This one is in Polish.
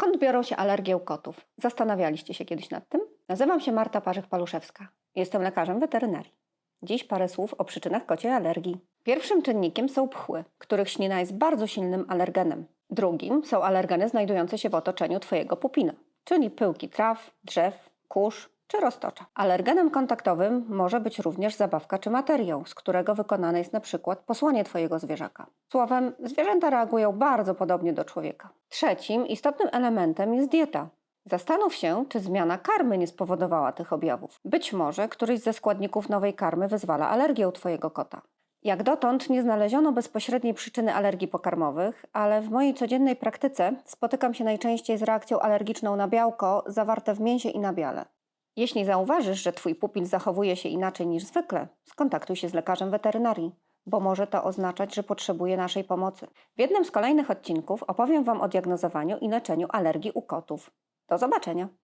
Skąd biorą się alergie u kotów? Zastanawialiście się kiedyś nad tym? Nazywam się Marta Parzyk-Paluszewska. Jestem lekarzem weterynarii. Dziś parę słów o przyczynach kociej alergii. Pierwszym czynnikiem są pchły, których ślina jest bardzo silnym alergenem. Drugim są alergeny znajdujące się w otoczeniu Twojego pupina, czyli pyłki traw, drzew, kurz czy roztocza. Alergenem kontaktowym może być również zabawka czy materiał, z którego wykonane jest na przykład posłanie Twojego zwierzaka. Słowem, zwierzęta reagują bardzo podobnie do człowieka. Trzecim istotnym elementem jest dieta. Zastanów się, czy zmiana karmy nie spowodowała tych objawów. Być może któryś ze składników nowej karmy wyzwala alergię u Twojego kota. Jak dotąd nie znaleziono bezpośredniej przyczyny alergii pokarmowych, ale w mojej codziennej praktyce spotykam się najczęściej z reakcją alergiczną na białko zawarte w mięsie i nabiale. Jeśli zauważysz, że Twój pupil zachowuje się inaczej niż zwykle, skontaktuj się z lekarzem weterynarii, bo może to oznaczać, że potrzebuje naszej pomocy. W jednym z kolejnych odcinków opowiem Wam o diagnozowaniu i leczeniu alergii u kotów. Do zobaczenia!